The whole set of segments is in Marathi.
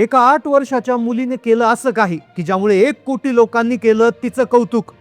एका आठ वर्षाच्या मुलीने केलं असं काही की ज्यामुळे एक कोटी लोकांनी केलं तिचं कौतुक.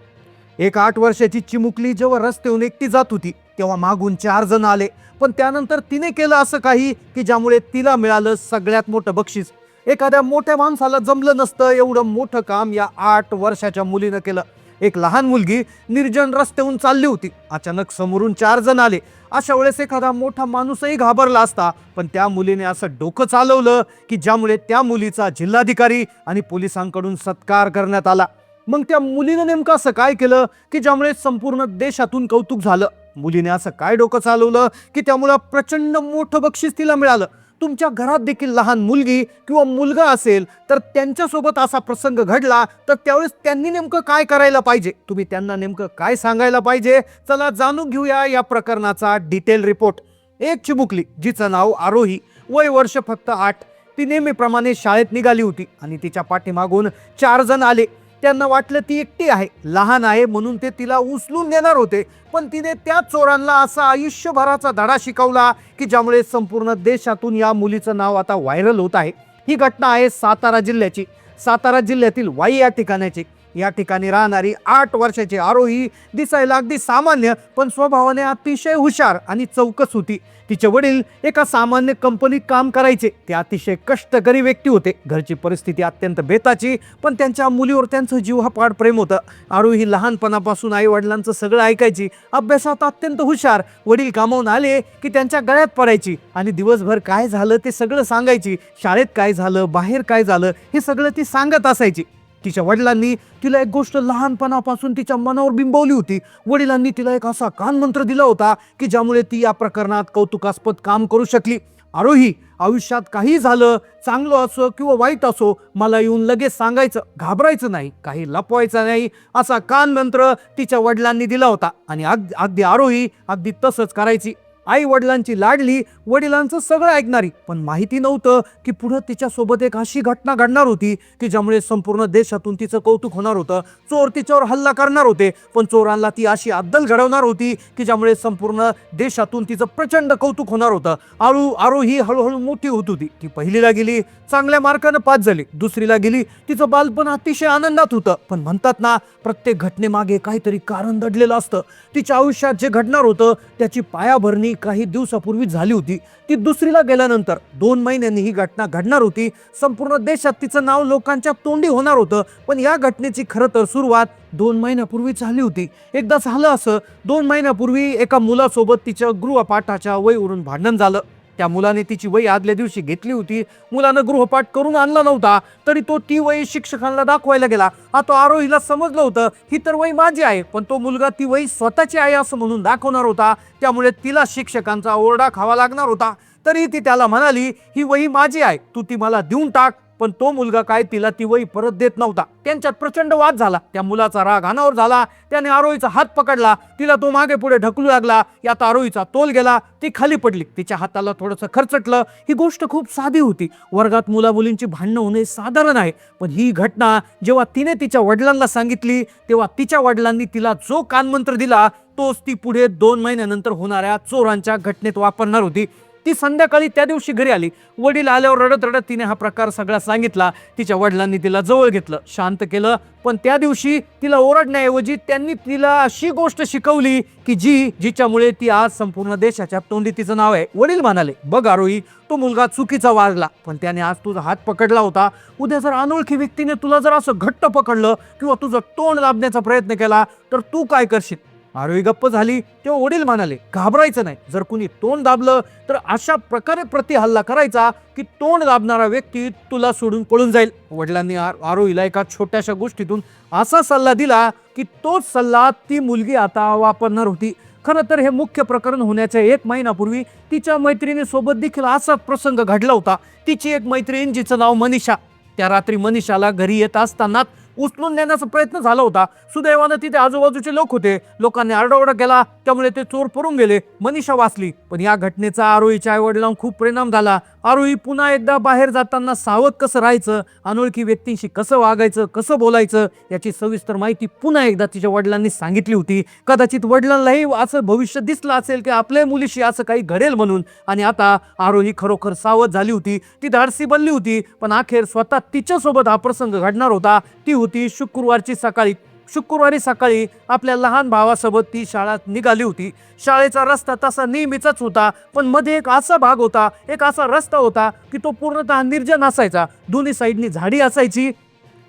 एक आठ वर्षाची चिमुकली जेव्हा रस्त्याहून एकटी जात होती तेव्हा मागून चार जण आले. पण त्यानंतर तिने केलं असं काही की ज्यामुळे तिला मिळालं सगळ्यात मोठं बक्षीस. एखाद्या मोठ्या माणसाला जमलं नसतं एवढं मोठं काम या आठ वर्षाच्या मुलीनं केलं. एक लहान मुलगी निर्जन रस्त्याहून चालली होती. अचानक समोरून चार जण आले. अशा वेळेस एखादा मोठा माणूसही घाबरला असता. पण त्या मुलीने असं डोकं चालवलं की ज्यामुळे त्या मुलीचा जिल्हाधिकारी आणि पोलिसांकडून सत्कार करण्यात आला. मग त्या मुलीनं नेमकं असं काय केलं की ज्यामुळे संपूर्ण देशातून कौतुक झालं? मुलीने असं काय डोकं चालवलं की त्यामुळं प्रचंड मोठं बक्षीस तिला मिळालं? तुमच्या घरात देखील लहान मुलगी किंवा मुलगा असेल तर त्यांच्यासोबत असा प्रसंग घडला तर त्यावेळेस त्यांनी नेमकं काय करायला पाहिजे? तुम्ही त्यांना नेमकं काय सांगायला पाहिजे? चला जाणून घेऊया या प्रकरणाचा डिटेल रिपोर्ट. एक चिमुकली जिचं नाव आरोही वय वर्ष फक्त आठ ती नेहमीप्रमाणे शाळेत निघाली होती आणि तिच्या पाठीमागून चार जण आले. त्यांना वाटलं ती एकटी आहे लहान आहे म्हणून ते तिला उचलून नेणार होते. पण तिने त्या चोरांना असा आयुष्यभराचा धडा शिकवला की ज्यामुळे संपूर्ण देशातून या मुलीचं नाव आता व्हायरल होत आहे. ही घटना आहे सातारा जिल्ह्याची. सातारा जिल्ह्यातील वाई या ठिकाणाची. या ठिकाणी राहणारी आठ वर्षाची आरोही दिसायला अगदी सामान्य पण स्वभावाने अतिशय हुशार आणि चौकस होती. तिचे वडील एका सामान्य कंपनीत काम करायचे. ते अतिशय कष्टकरी व्यक्ती होते. घरची परिस्थिती अत्यंत बेताची पण त्यांच्या मुलीवर त्यांचं जीवापाड प्रेम होतं. आरोही लहानपणापासून आई वडिलांचं सगळं ऐकायची. अभ्यासात अत्यंत हुशार. वडील कामावून आले की त्यांच्या गळ्यात पडायची आणि दिवसभर काय झालं ते सगळं सांगायची. शाळेत काय झालं बाहेर काय झालं हे सगळं ती सांगत असायची. तिच्या वडिलांनी तिला एक गोष्ट लहानपणापासून तिच्या मनावर बिंबवली होती. वडिलांनी तिला एक असा कानमंत्र दिला होता की ज्यामुळे ती या प्रकरणात कौतुकास्पद काम करू शकली. आरोही आयुष्यात काही झालं चांगलं असो किंवा वाईट असो मला येऊन लगेच सांगायचं घाबरायचं नाही काही लपवायचं नाही असा कानमंत्र तिच्या वडिलांनी दिला होता. आणि अगदी अगदी आरोही अगदी तसंच करायची. आई वडिलांची लाडली वडिलांचं सगळं ऐकणारी. पण माहिती नव्हतं की पुढं तिच्यासोबत एक अशी घटना घडणार होती की ज्यामुळे संपूर्ण देशातून तिचं कौतुक होणार होतं. चोर तिच्यावर हल्ला करणार होते. पण चोरांना ती अशी अद्दल घडवणार होती की ज्यामुळे संपूर्ण देशातून तिचं प्रचंड कौतुक होणार होतं. आरू आरू ही हळूहळू मोठी होत होती. ती पहिलीला गेली चांगल्या मार्कानं पास झाली. दुसरीला गेली तिचं बालपण अतिशय आनंदात होतं. पण म्हणतात ना प्रत्येक घटनेमागे काहीतरी कारण दडलेलं असतं. तिच्या आयुष्यात जे घडणार होतं त्याची पायाभरणी काही दिवसापूर्वी झाली होती. ती दुसरीला गेल्यानंतर दोन महिन्यांनी ही घटना घडणार होती. संपूर्ण देशात तिचं नाव लोकांच्या तोंडी होणार होतं. पण या घटनेची खरं तर सुरुवात दोन महिन्यापूर्वी झाली होती. एकदा झालं असं दोन महिन्यापूर्वी एका मुलासोबत तिच्या गृहपाठाच्या वयवरून भांडण झालं. त्या मुलाने तिची वही आदल्या दिवशी घेतली होती. मुलानं गृहपाठ करून आणला नव्हता तरी तो ती वही शिक्षकांना दाखवायला गेला. आता आरोहीला समजलं होतं ही तर वही माझी आहे पण तो मुलगा ती वही स्वतःची आहे असं म्हणून दाखवणार होता. त्यामुळे तिला शिक्षकांचा ओरडा खावा लागणार होता. तरी ती त्याला म्हणाली ही वही माझी आहे तू ती मला देऊन टाक. पण तो मुलगा काय तिला ती वही परत देत नव्हता. त्यांच्यात प्रचंड वाद झाला. त्या मुलाचा राग अनावर झाला. त्याने आरोहीचा हात पकडला. तिला तो मागे पुढे ढकलू लागला. यात आरोहीचा तोल गेला. ती खाली पडली. तिच्या हाताला थोडंसं खरचटलं. ही गोष्ट खूप साधी होती. वर्गात मुला मुलींची भांडणं होणे साधारण आहे. पण ही घटना जेव्हा तिने तिच्या वडिलांना सांगितली तेव्हा तिच्या वडिलांनी तिला जो कानमंत्र दिला तोच ती पुढे दोन महिन्यानंतर होणाऱ्या चोरांच्या घटनेत वापरणार होती. ती संध्याकाळी त्या दिवशी घरी आली. वडील आल्यावर रडत रडत तिने हा प्रकार सगळा सांगितला. तिच्या वडिलांनी तिला जवळ घेतलं शांत केलं. पण त्या दिवशी तिला ओरडण्याऐवजी त्यांनी तिला अशी गोष्ट शिकवली की जी जिच्यामुळे ती आज संपूर्ण देशाच्या तोंडी तिचं नाव आहे. वडील म्हणाले बघ आरोही तो मुलगा चुकीचा वागला पण त्याने आज तुझा हात पकडला होता. उद्या जर अनोळखी व्यक्तीने तुला जर असं घट्ट पकडलं किंवा तुझं तोंड दाबण्याचा प्रयत्न केला तर तू काय करशील? आरोही गप्प झाली तेव्हा वडील म्हणाले घाबरायचं नाही. जर कुणी तोंड दाबलं तर अशा प्रकारे प्रति हल्ला करायचा की तोंड दाबणारा व्यक्ती तुला सोडून पळून जाईल. वडिलांनी आरोहीला एका छोट्याशा गोष्टीतून असा सल्ला दिला की तोच सल्ला ती मुलगी आता वापरणार होती. खरं तर हे मुख्य प्रकरण होण्याच्या एक महिन्यापूर्वी तिच्या मैत्रिणीसोबत देखील असाच प्रसंग घडला होता. तिची एक मैत्रीण जिचं नाव मनीषा. त्या रात्री मनीषाला घरी येत असतानाच उचलून नेण्याचा प्रयत्न झाला होता. सुदैवानं तिथे आजूबाजूचे लोक होते. लोकांनी आरडाओरडा केला. त्यामुळे ते चोर परून गेले. मनीषा वाचली. पण या घटनेचा आरोहीच्या आईवडिलांना खूप परिणाम झाला. आरोही पुन्हा एकदा बाहेर जाताना सावध कसं राहायचं? अनोळखी व्यक्तींशी कसं वागायचं? कसं बोलायचं? याची सविस्तर माहिती पुन्हा एकदा तिच्या वडिलांनी सांगितली होती. कदाचित वडिलांनाही असं भविष्य दिसलं असेल की आपल्या मुलीशी असं काही घडेल म्हणून. आणि आता आरोही खरोखर सावध झाली होती. ती धाडसी बनली होती. पण अखेर स्वतः तिच्यासोबत हा प्रसंग घडणार होता. ती होती. शुक्रवारची सकाळी शुक्रवारी सकाळी आपल्या लहान भावासोबत ती शाळेत निघाली होती. शाळेचा रस्ता तसा नेहमीचाच होता पण मध्ये एक असा भाग होता एक असा रस्ता होता की तो पूर्णतः निर्जन असायचा. दोन्ही साईडनी झाडी असायची.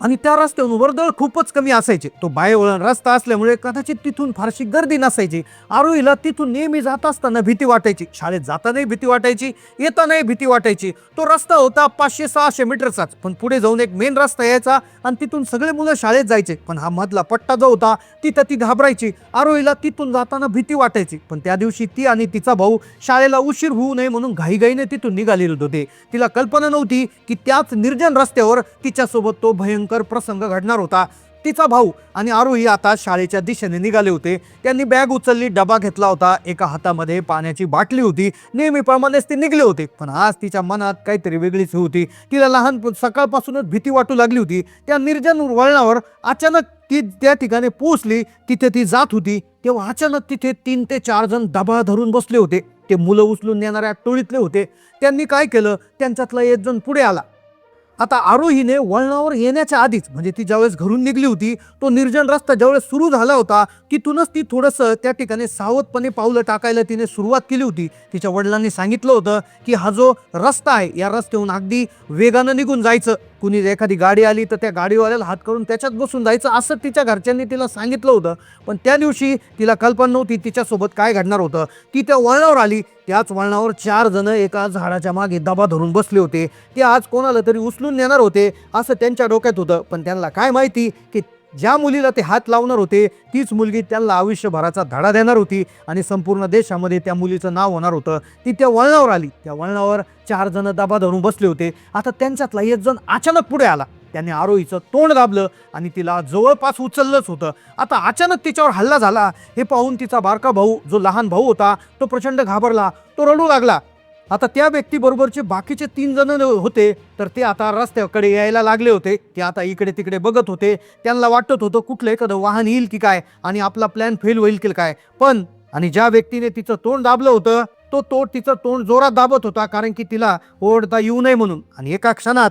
आणि त्या रस्त्यावरून वर्दळ खूपच कमी असायचे. तो बायवळण रस्ता असल्यामुळे कदाचित तिथून फारशी गर्दी नसायची. आरोहीला तिथून नेहमी जात असताना भीती वाटायची. शाळेत जातानाही भीती वाटायची येतानाही भीती वाटायची. तो रस्ता होता पाचशे सहाशे मीटरचाच. पण पुढे जाऊन एक मेन रस्ता यायचा आणि तिथून सगळे मुलं शाळेत जायचे. पण हा मधला पट्टा जो होता तिथं ती घाबरायची. आरोहीला तिथून जाताना भीती वाटायची. पण त्या दिवशी ती आणि तिचा भाऊ शाळेला उशीर होऊ नये म्हणून घाईघाईने तिथून निघालेले होते. तिला कल्पना नव्हती की त्याच निर्जन रस्त्यावर तिच्यासोबत तो भयंकर प्रसंग घडणार होता. तिचा भाऊ आणि आरोही आता शाळेच्या दिशेने निघाले होते. त्यांनी बॅग उचलली डबा घेतला होता. एका हातामध्ये पाण्याची बाटली होती. नेहमीप्रमाणेच ते निघले होते. पण आज तिच्या मनात काहीतरी वेगळीच होती. तिला लहान सकाळपासूनच भीती वाटू लागली होती. त्या निर्जन वळणावर अचानक ती त्या ठिकाणी पोहोचली. तिथे ती जात होती. तेव्हा अचानक तिथे तीन ते चार जण डबा धरून बसले होते. ते मुलं उचलून नेणाऱ्या टोळीतले होते. त्यांनी काय केलं? त्यांच्यातला एक जण पुढे आला. आता आरोहीने वळणावर येण्याच्या आधीच म्हणजे ती ज्यावेळेस घरून निघली होती तो निर्जन रस्ता ज्यावेळेस सुरू झाला होता तिथूनच ती थोडंसं त्या ठिकाणी सावधपणे पावलं टाकायला तिने सुरुवात केली होती. तिच्या वडिलांनी सांगितलं होतं की हा जो रस्ता आहे या रस्त्याहून अगदी वेगानं निघून जायचं. कुणी एखादी गाडी आली तर त्या गाडीवाल्याला हात करून त्याच्यात बसून जायचं असं तिच्या घरच्यांनी तिला सांगितलं होतं. पण त्या दिवशी तिला कल्पना नव्हती तिच्यासोबत काय घडणार होतं. ती त्या वळणावर आली. त्याच वळणावर चार जण एका झाडाच्या मागे दबा धरून बसले होते. ते आज कोणाला तरी उचलून नेणार होते असं त्यांच्या डोक्यात होतं. पण त्यांना काय माहिती की ज्या मुलीला ते हात लावणार होते तीच मुलगी त्यांना आयुष्यभराचा धडा देणार होती आणि संपूर्ण देशामध्ये त्या मुलीचं नाव होणार होतं. ती त्या वळणावर आली. त्या वळणावर चार जण दबा धरून बसले होते. आता त्यांच्यातला एक जण अचानक पुढे आला. त्याने आरोहीचं तोंड दाबलं आणि तिला जवळपास उचललंच होतं. आता अचानक तिच्यावर हल्ला झाला. हे पाहून तिचा बारका भाऊ जो लहान भाऊ होता तो प्रचंड घाबरला. तो रडू लागला. आता त्या व्यक्तीबरोबरचे बाकीचे तीन जण होते तर ते आता रस्त्याकडे यायला लागले होते. ते आता इकडे तिकडे बघत होते. त्यांना वाटत होतं कुठलं एखादं वाहन येईल की काय आणि आपला प्लॅन फेल होईल की काय. पण आणि ज्या व्यक्तीने तिचं तोंड दाबलं होतं तो तो तिचं तोंड जोरात दाबत होता कारण की तिला ओढता येऊ नये म्हणून. आणि एका क्षणात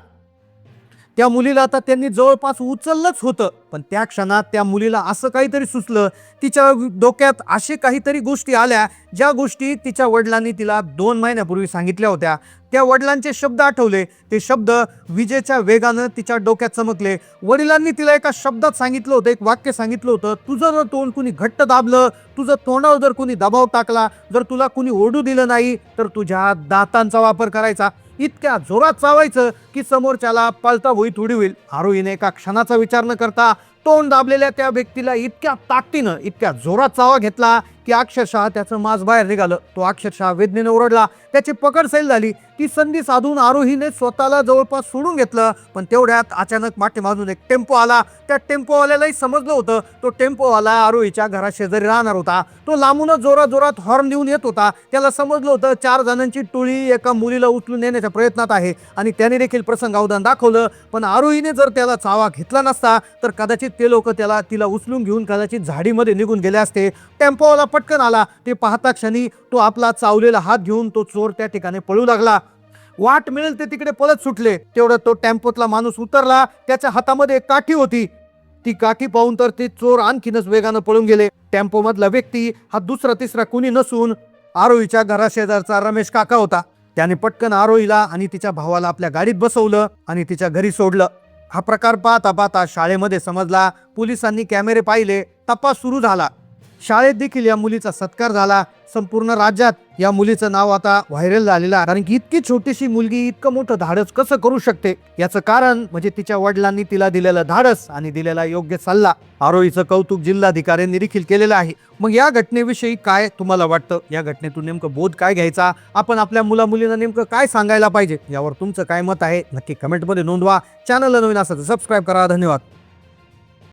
त्या मुलीला आता त्यांनी जवळपास उचललंच होतं. पण त्या क्षणात त्या मुलीला असं काहीतरी सुचलं तिच्या डोक्यात असे काहीतरी गोष्टी आल्या ज्या गोष्टी तिच्या वडिलांनी तिला दोन महिन्यापूर्वी सांगितल्या होत्या. त्या वडिलांचे शब्द आठवले. ते शब्द विजेच्या वेगानं तिच्या डोक्यात चमकले. वडिलांनी तिला एका शब्दात सांगितलं होतं एक वाक्य सांगितलं होतं तुझं जर तोंड कुणी घट्ट दाबलं तुझं तोंडावर जर कुणी दबाव टाकला जर तुला कुणी ओढू दिलं नाही तर तुझ्या दातांचा वापर करायचा. इतक्या जोरात चावायचं की समोरच्याला पळता भुई थोडी होईल. आरोहीने एका क्षणाचा विचार न करता तोंड दाबलेल्या त्या व्यक्तीला इतक्या ताकदीनं इतक्या जोरात चावा घेतला की अक्षरशः त्याचं मास बाहेर निघालं. तो अक्षरशः वेदनेनं ओरडला. त्याची पकड सैल झाली. ती संधी साधून आरोहीने स्वतःला जवळपास सोडून घेतलं. पण तेवढ्यात अचानक मागून एक टेम्पो आला. त्या टेम्पोवाल्यालाही समजलं होतं. तो टेम्पोवाला आरोहीच्या घरा शेजारी राहणार होता. तो लांबूनच जोरात जोरात हॉर्न देऊन येत होता. त्याला समजलं होतं चार जणांची टोळी एका मुलीला उचलून नेण्याच्या प्रयत्नात आहे आणि त्याने देखील प्रसंगावधान दाखवलं. पण आरोहीने जर त्याला चावा घेतला नसता तर कदाचित ते लोक त्याला तिला उचलून घेऊन कदाचित झाडीमध्ये निघून गेले असते. टेम्पोवाला पटकन आला. ते पाहता क्षणी तो आपला चावलेला हात घेऊन तो चोर त्या ठिकाणी पळू लागला. वाट मिळेल ते तिकडे पळत सुटले. तेवढं तो टेम्पोतला माणूस उतरला. त्याच्या हातामध्ये एक काठी होती. ती काठी पाहून तर ते चोर आणखीनच वेगानं पळून गेले. टेम्पो मधला व्यक्ती हा दुसरा तिसरा कुणी नसून आरोहीच्या घराशेजारचा रमेश काका होता. त्याने पटकन आरोहीला आणि तिच्या भावाला आपल्या गाडीत बसवलं आणि तिच्या घरी सोडलं. हा प्रकार पाहता पाहता शाळेमध्ये समजला. पोलिसांनी कॅमेरे पाहिले. तपास सुरू झाला. शाळेत देखील या मुलीचा सत्कार झाला. संपूर्ण राज्यात या मुलीचं नाव आता व्हायरल झालेलं आहे. कारण की इतकी छोटीशी मुलगी इतकं मोठं धाडस कसं करू शकते? याचं कारण म्हणजे तिच्या वडिलांनी तिला दिलेलं धाडस आणि दिलेला योग्य सल्ला. आरोहीचं कौतुक जिल्हाधिकाऱ्यांनी देखील केलेलं आहे. मग या घटनेविषयी काय तुम्हाला वाटतं? या घटनेतून नेमकं बोध काय घ्यायचा? आपण आपल्या मुला मुलींना नेमकं काय सांगायला पाहिजे? यावर तुमचं काय मत आहे? नक्की कमेंटमध्ये नोंदवा. चॅनलला नवीन असं तर सबस्क्राईब करा. धन्यवाद.